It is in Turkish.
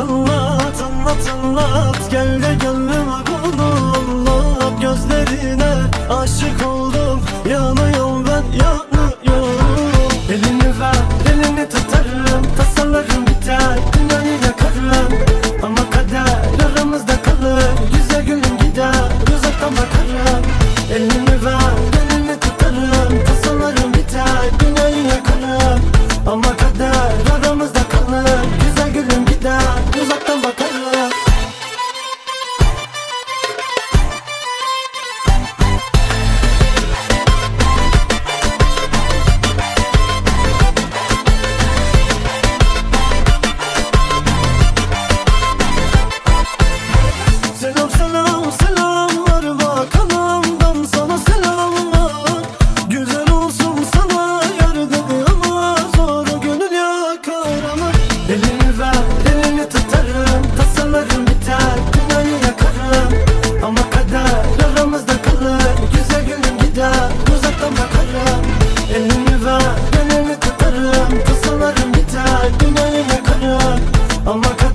Anlat anlat anlat. Gel de gönlüme bunu anlat. Gözlerine aşık oldum. Yanıyorum ben ya Selam selam selam ver bakalım sana selam ver Güzel olsun sana yar dedi ama sonra gönül yakar ama Elini ver elini tutarım. Tasalarım biter dünyayı yakarım. Ama kader aramızda kalır. Güzel günüm gider uzaktan bakarım. Elini ver elini tutarım. Tasalarım biter dünyayı yakarım. Ama kader